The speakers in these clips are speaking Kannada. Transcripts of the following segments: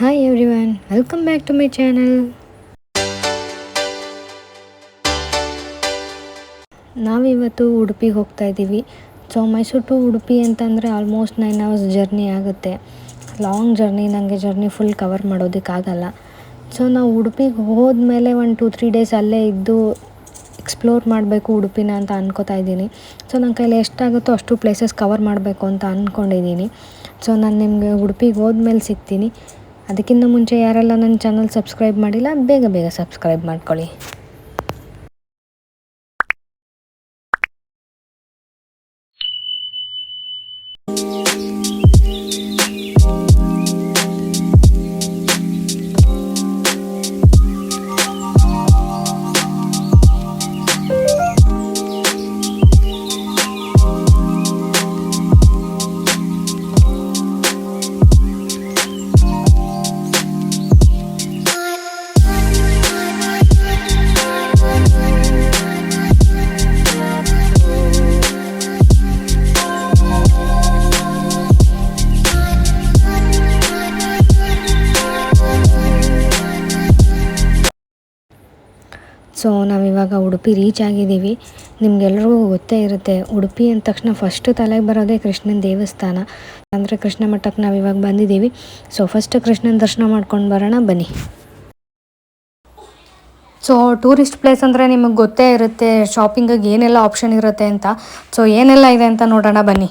Hi everyone welcome back to my channel ನಾವಿವತ್ತು ಉಡುಪಿಗೆ ಹೋಗ್ತಾ ಇದ್ದೀವಿ. ಸೊ ಮೈಸೂರು ಟು ಉಡುಪಿ ಅಂತಂದರೆ ಆಲ್ಮೋಸ್ಟ್ ನೈನ್ ಅವರ್ಸ್ ಜರ್ನಿ ಆಗುತ್ತೆ. ಲಾಂಗ್ ಜರ್ನಿ ನನಗೆ ಜರ್ನಿ ಫುಲ್ ಕವರ್ ಮಾಡೋದಕ್ಕಾಗಲ್ಲ ಸೊ ನಾವು ಉಡುಪಿಗೆ ಹೋದ್ಮೇಲೆ ಒಂದು ಟೂ ತ್ರೀ ಡೇಸ್ ಅಲ್ಲೇ ಇದ್ದು ಎಕ್ಸ್ಪ್ಲೋರ್ ಮಾಡಬೇಕು ಉಡುಪಿನ ಅಂತ ಅನ್ಕೋತಾ ಇದ್ದೀನಿ. ಸೊ ನನ್ನ ಕೈಲಿ ಎಷ್ಟಾಗುತ್ತೋ ಅಷ್ಟು ಪ್ಲೇಸಸ್ ಕವರ್ ಮಾಡಬೇಕು ಅಂತ ಅಂದ್ಕೊಂಡಿದ್ದೀನಿ ಸೊ ನಾನು ನಿಮಗೆ ಉಡುಪಿಗೆ ಹೋದ್ಮೇಲೆ ಸಿಗ್ತೀನಿ. ಅದಕ್ಕಿಂತ ಮುಂಚೆ ಯಾರೆಲ್ಲ ನನ್ನ ಚಾನಲ್ ಸಬ್ಸ್ಕ್ರೈಬ್ ಮಾಡಿಲ್ಲ ಬೇಗ ಬೇಗ ಸಬ್ಸ್ಕ್ರೈಬ್ ಮಾಡ್ಕೊಳ್ಳಿ. ಸೊ ನಾವಿವಾಗ ಉಡುಪಿ ರೀಚ್ ಆಗಿದ್ದೀವಿ. ನಿಮಗೆಲ್ಲರಿಗೂ ಗೊತ್ತೇ ಇರುತ್ತೆ, ಉಡುಪಿ ಅಂದ ತಕ್ಷಣ ಫಸ್ಟು ತಲೆಗೆ ಬರೋದೇ ಕೃಷ್ಣನ ದೇವಸ್ಥಾನ. ಅಂದರೆ ಕೃಷ್ಣ ಮಠಕ್ಕೆ ನಾವಿವಾಗ ಬಂದಿದ್ದೀವಿ. ಸೊ ಫಸ್ಟ್ ಕೃಷ್ಣನ ದರ್ಶನ ಮಾಡ್ಕೊಂಡು ಬರೋಣ, ಬನ್ನಿ. ಸೊ ಟೂರಿಸ್ಟ್ ಪ್ಲೇಸ್ ಅಂದರೆ ನಿಮಗೆ ಗೊತ್ತೇ ಇರುತ್ತೆ ಶಾಪಿಂಗಿಗೆ ಏನೆಲ್ಲ ಆಪ್ಷನ್ ಇರುತ್ತೆ ಅಂತ. ಸೊ ಏನೆಲ್ಲ ಇದೆ ಅಂತ ನೋಡೋಣ, ಬನ್ನಿ.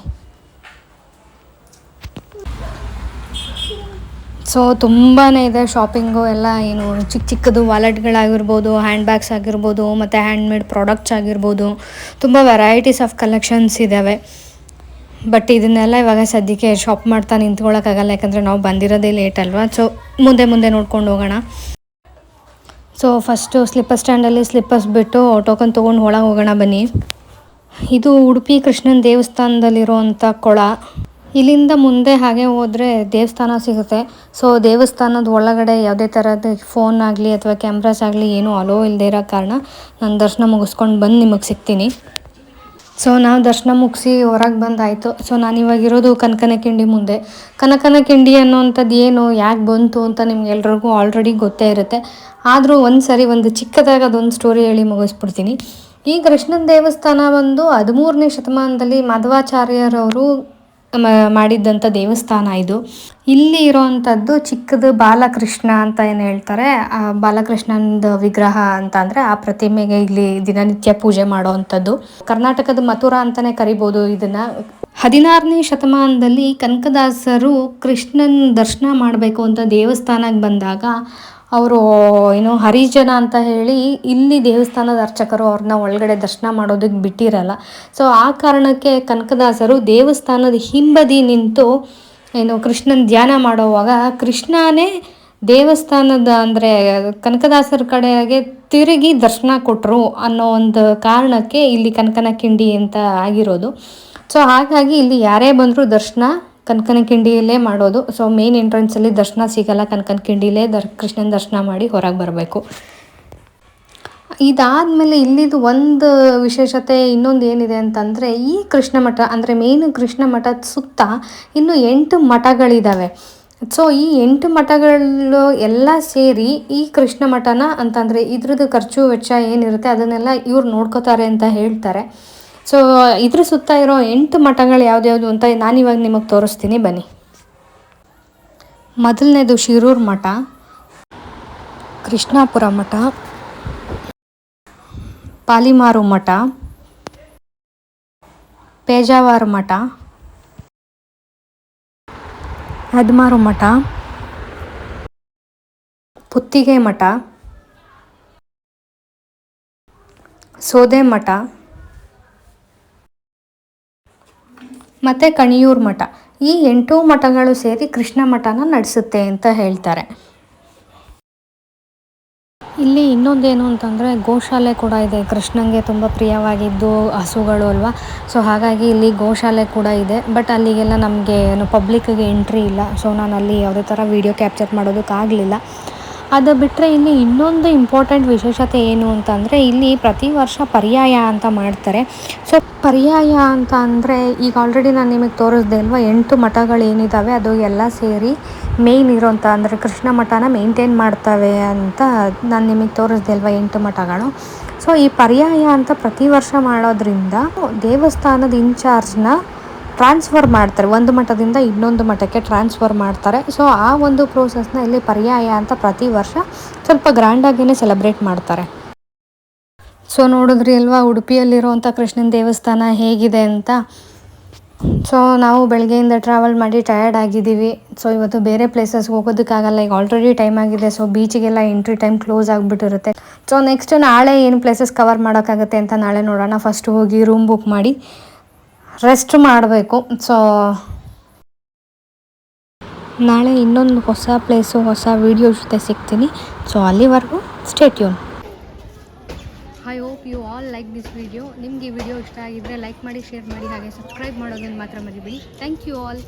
ಸೊ ತುಂಬಾ ಇದೆ ಶಾಪಿಂಗು, ಎಲ್ಲ ಏನು ಚಿಕ್ಕ ಚಿಕ್ಕದು ವಾಲೆಟ್ಗಳಾಗಿರ್ಬೋದು ಹ್ಯಾಂಡ್ ಬ್ಯಾಗ್ಸ್ ಆಗಿರ್ಬೋದು, ಮತ್ತು ಹ್ಯಾಂಡ್ಮೇಡ್ ಪ್ರಾಡಕ್ಟ್ಸ್ ಆಗಿರ್ಬೋದು, ತುಂಬ ವೆರೈಟೀಸ್ ಆಫ್ ಕಲೆಕ್ಷನ್ಸ್ ಇದ್ದಾವೆ ಬಟ್ ಇದನ್ನೆಲ್ಲ ಇವಾಗ ಸದ್ಯಕ್ಕೆ ಶಾಪ್ ಮಾಡ್ತಾ ನಿಂತ್ಕೊಳ್ಳೋಕ್ಕಾಗಲ್ಲ ಯಾಕಂದರೆ ನಾವು ಬಂದಿರೋದೇ ಲೇಟ್ ಅಲ್ವಾ? ಸೊ ಮುಂದೆ ಮುಂದೆ ನೋಡ್ಕೊಂಡು ಹೋಗೋಣ. ಸೊ ಫಸ್ಟು ಸ್ಲಿಪ್ಪರ್ ಸ್ಟ್ಯಾಂಡಲ್ಲಿ ಸ್ಲಿಪ್ಪರ್ಸ್ ಬಿಟ್ಟು ಟೋಕನ್ ತೊಗೊಂಡು ಒಳಗೆ ಹೋಗೋಣ ಬನ್ನಿ. ಇದು ಉಡುಪಿ ಕೃಷ್ಣನ ದೇವಸ್ಥಾನದಲ್ಲಿರುವಂಥ ಕೊಳ. ಇಲ್ಲಿಂದ ಮುಂದೆ ಹಾಗೆ ಹೋದರೆ ದೇವಸ್ಥಾನ ಸಿಗುತ್ತೆ. ಸೊ ದೇವಸ್ಥಾನದ ಒಳಗಡೆ ಯಾವುದೇ ಥರದ ಫೋನ್ ಆಗಲಿ ಅಥವಾ ಕ್ಯಾಮ್ರಾಸ್ ಆಗಲಿ ಏನೂ ಅಲೋ ಇಲ್ಲದೆ ಇರೋ ಕಾರಣ ನಾನು ದರ್ಶನ ಮುಗಿಸ್ಕೊಂಡು ಬಂದು ನಿಮಗೆ ಸಿಗ್ತೀನಿ. ಸೊ ನಾವು ದರ್ಶನ ಮುಗಿಸಿ ಹೊರಗೆ ಬಂದಾಯಿತು. ಸೊ ನಾನು ಇವಾಗಿರೋದು ಕನಕನ ಕಿಂಡಿ ಮುಂದೆ. ಕನಕನ ಕಿಂಡಿ ಅನ್ನೋವಂಥದ್ದು ಏನು, ಯಾಕೆ ಬಂತು ಅಂತ ನಿಮ್ಗೆ ಎಲ್ರಿಗೂ ಆಲ್ರೆಡಿ ಗೊತ್ತೇ ಇರುತ್ತೆ. ಆದರೂ ಒಂದು ಸರಿ ಒಂದು ಚಿಕ್ಕದಾಗಿ ಅದೊಂದು ಸ್ಟೋರಿ ಹೇಳಿ ಮುಗಿಸ್ಬಿಡ್ತೀನಿ. ಈ ಕೃಷ್ಣನ ದೇವಸ್ಥಾನ ಬಂದು ಹದಿಮೂರನೇ ಶತಮಾನದಲ್ಲಿ ಮಾಧವಾಚಾರ್ಯರವರು ಮಾಡಿದ್ದಂಥ ದೇವಸ್ಥಾನ ಇದು. ಇಲ್ಲಿ ಇರೋವಂಥದ್ದು ಚಿಕ್ಕದು ಬಾಲಕೃಷ್ಣ ಅಂತ ಏನು ಹೇಳ್ತಾರೆ? ಆ ಬಾಲಕೃಷ್ಣನದ ವಿಗ್ರಹ ಅಂತ ಅಂದರೆ ಆ ಪ್ರತಿಮೆಗೆ ಇಲ್ಲಿ ದಿನನಿತ್ಯ ಪೂಜೆ ಮಾಡುವಂಥದ್ದು ಕರ್ನಾಟಕದ ಮಥುರಾ ಅಂತಲೇ ಕರಿಬೋದು ಇದನ್ನು. ಹದಿನಾರನೇ ಶತಮಾನದಲ್ಲಿ ಕನಕದಾಸರು ಕೃಷ್ಣನ ದರ್ಶನ ಮಾಡಬೇಕು ಅಂತ ದೇವಸ್ಥಾನಕ್ಕೆ ಬಂದಾಗ ಅವರು ಏನು ಹರಿಜನ ಅಂತ ಹೇಳಿ ಇಲ್ಲಿ ದೇವಸ್ಥಾನದ ಅರ್ಚಕರು ಅವ್ರನ್ನ ಒಳಗಡೆ ದರ್ಶನ ಮಾಡೋದಕ್ಕೆ ಬಿಟ್ಟಿರಲ್ಲ. ಸೊ ಆ ಕಾರಣಕ್ಕೆ ಕನಕದಾಸರು ದೇವಸ್ಥಾನದ ಹಿಂಬದಿ ನಿಂತು ಏನು ಕೃಷ್ಣನ ಧ್ಯಾನ ಮಾಡೋವಾಗ ಕೃಷ್ಣನೇ ದೇವಸ್ಥಾನದ ಅಂದರೆ ಕನಕದಾಸರ ಕಡೆಗೆ ತಿರುಗಿ ದರ್ಶನ ಕೊಟ್ಟರು ಅನ್ನೋ ಒಂದು ಕಾರಣಕ್ಕೆ ಇಲ್ಲಿ ಕನಕನ ಕಿಂಡಿ ಅಂತ ಆಗಿರೋದು. ಸೊ ಹಾಗಾಗಿ ಇಲ್ಲಿ ಯಾರೇ ಬಂದರೂ ದರ್ಶನ ಕನಕನ ಕಿಂಡಿಯಲ್ಲೇ ಮಾಡೋದು. ಸೊ ಮೇನ್ ಎಂಟ್ರೆನ್ಸಲ್ಲಿ ದರ್ಶನ ಸಿಗಲ್ಲ. ಕನಕನ ಕಿಂಡಿಲೇ ದರ್, ಕೃಷ್ಣನ ದರ್ಶನ ಮಾಡಿ ಹೊರಗೆ ಬರಬೇಕು. ಇದಾದಮೇಲೆ ಇಲ್ಲಿದು ಒಂದು ವಿಶೇಷತೆ ಇನ್ನೊಂದು ಏನಿದೆ ಅಂತಂದರೆ, ಈ ಕೃಷ್ಣ ಮಠ, ಅಂದರೆ ಮೇನ್ ಕೃಷ್ಣ ಮಠದ ಸುತ್ತ ಇನ್ನು ಎಂಟು ಮಠಗಳಿದ್ದಾವೆ ಸೊ ಈ ಎಂಟು ಮಠಗಳು ಎಲ್ಲ ಸೇರಿ ಈ ಕೃಷ್ಣ ಮಠನ ಅಂತಂದರೆ ಇದ್ರದ್ದು ಖರ್ಚು ವೆಚ್ಚ ಏನಿರುತ್ತೆ, ಅದನ್ನೆಲ್ಲ ಇವ್ರು ನೋಡ್ಕೋತಾರೆ ಅಂತ ಹೇಳ್ತಾರೆ. ಸೊ ಇದ್ರ ಸುತ್ತ ಇರೋ ಎಂಟು ಮಠಗಳು ಯಾವ್ದ್ಯಾವುದು ಅಂತ ನಾನಿವಾಗ ನಿಮಗೆ ತೋರಿಸ್ತೀನಿ, ಬನ್ನಿ. ಮೊದಲನೇದು ಶಿರೂರು ಮಠ, ಕೃಷ್ಣಾಪುರ ಮಠ, ಪಾಲಿಮಾರು ಮಠ, ಪೇಜಾವರ ಮಠ, ಹದಿಮಾರು ಮಠ, ಪುತ್ತಿಗೆ ಮಠ, ಸೋದೆ ಮಠ ಮತ್ತು ಕಣಿಯೂರು ಮಠ. ಈ ಎಂಟು ಮಠಗಳು ಸೇರಿ ಕೃಷ್ಣ ಮಠನ ನಡೆಸುತ್ತೆ ಅಂತ ಹೇಳ್ತಾರೆ. ಇಲ್ಲಿ ಇನ್ನೊಂದೇನು ಅಂತಂದರೆ ಗೋಶಾಲೆ ಕೂಡ ಇದೆ. ಕೃಷ್ಣಂಗೆ ತುಂಬ ಪ್ರಿಯವಾಗಿದ್ದು ಹಸುಗಳು ಅಲ್ವಾ? ಸೊ ಹಾಗಾಗಿ ಇಲ್ಲಿ ಗೋಶಾಲೆ ಕೂಡ ಇದೆ. ಬಟ್ ಅಲ್ಲಿಗೆಲ್ಲ ನಮಗೆ ಏನು ಪಬ್ಲಿಕ್ಕಿಗೆ ಎಂಟ್ರಿ ಇಲ್ಲ. ಸೊ ನಾನು ಅಲ್ಲಿ ಯಾವುದೇ ಥರ ವೀಡಿಯೋ ಕ್ಯಾಪ್ಚರ್ ಮಾಡೋದಕ್ಕಾಗಲಿಲ್ಲ. ಅದು ಬಿಟ್ಟರೆ ಇಲ್ಲಿ ಇನ್ನೊಂದು ಇಂಪಾರ್ಟೆಂಟ್ ವಿಶೇಷತೆ ಏನು ಅಂತಂದರೆ ಇಲ್ಲಿ ಪ್ರತಿ ವರ್ಷ ಪರ್ಯಾಯ ಅಂತ ಮಾಡ್ತಾರೆ. ಸೊ ಪರ್ಯಾಯ ಅಂತ ಅಂದರೆ ಈಗ ಆಲ್ರೆಡಿ ನಾನು ನಿಮಗೆ ತೋರಿಸ್ದೆ ಅಲ್ವಾ? ಎಂಟು ಮಠಗಳು ಏನಿದ್ದಾವೆ ಅದು ಎಲ್ಲ ಸೇರಿ ಮೇಯ್ನ್ ಇರೋಂಥ ಅಂದರೆ ಕೃಷ್ಣ ಮಠನ ಮೇಂಟೈನ್ ಮಾಡ್ತವೆ ಅಂತ ನಾನು ನಿಮಗೆ ತೋರಿಸ್ದೆ ಅಲ್ವಾ ಎಂಟು ಮಠಗಳು. ಸೊ ಈ ಪರ್ಯಾಯ ಅಂತ ಪ್ರತಿ ವರ್ಷ ಮಾಡೋದ್ರಿಂದ ದೇವಸ್ಥಾನದ ಇನ್ಚಾರ್ಜ್ನ ಟ್ರಾನ್ಸ್ಫರ್ ಮಾಡ್ತಾರೆ. ಒಂದು ಮಠದಿಂದ ಇನ್ನೊಂದು ಮಠಕ್ಕೆ ಟ್ರಾನ್ಸ್ಫರ್ ಮಾಡ್ತಾರೆ. ಸೊ ಆ ಒಂದು ಪ್ರೋಸೆಸ್ನ ಇಲ್ಲಿ ಪರ್ಯಾಯ ಅಂತ ಪ್ರತಿ ವರ್ಷ ಸ್ವಲ್ಪ ಗ್ರ್ಯಾಂಡಾಗಿಯೇ ಸೆಲೆಬ್ರೇಟ್ ಮಾಡ್ತಾರೆ. ಸೊ ನೋಡಿದ್ರಿ ಅಲ್ವಾ, ಉಡುಪಿಯಲ್ಲಿರುವಂಥ ಕೃಷ್ಣನ ದೇವಸ್ಥಾನ ಹೇಗಿದೆ ಅಂತ? ಸೊ ನಾವು ಬೆಳಗ್ಗೆಯಿಂದ ಟ್ರಾವೆಲ್ ಮಾಡಿ ಟಯರ್ಡ್ ಆಗಿದ್ದೀವಿ. ಸೊ ಇವತ್ತು ಬೇರೆ ಪ್ಲೇಸಸ್ಗೆ ಹೋಗೋದಕ್ಕಾಗಲ್ಲ. ಈಗ ಆಲ್ರೆಡಿ ಟೈಮ್ ಆಗಿದೆ. ಸೊ ಬೀಚಿಗೆಲ್ಲ ಎಂಟ್ರಿ ಟೈಮ್ ಕ್ಲೋಸ್ ಆಗಿಬಿಟ್ಟಿರುತ್ತೆ. ಸೊ ನೆಕ್ಸ್ಟ್ ನಾಳೆ ಏನು ಪ್ಲೇಸಸ್ ಕವರ್ ಮಾಡೋಕ್ಕಾಗುತ್ತೆ ಅಂತ ನಾಳೆ ನೋಡೋಣ. ಫಸ್ಟ್ ಹೋಗಿ ರೂಮ್ ಬುಕ್ ಮಾಡಿ. ರೆಸ್ಟ್ ಮಾಡಬೇಕು. ಸೊ ನಾಳೆ ಇನ್ನೊಂದು ಹೊಸ ಪ್ಲೇಸು ಹೊಸ ವೀಡಿಯೋ ಜೊತೆ ಸಿಗ್ತೀನಿ. ಸೊ ಅಲ್ಲಿವರೆಗೂ stay tuned I hope you all like this video ನಿಮಗೆ ಈ ವಿಡಿಯೋ ಇಷ್ಟ ಆಗಿದ್ದರೆ ಲೈಕ್ ಮಾಡಿ ಶೇರ್ ಮಾಡಿ, ಹಾಗೆ ಸಬ್ಸ್ಕ್ರೈಬ್ ಮಾಡೋದನ್ನು ಮಾತ್ರ ಮರಿಬೇಡಿ. Thank you all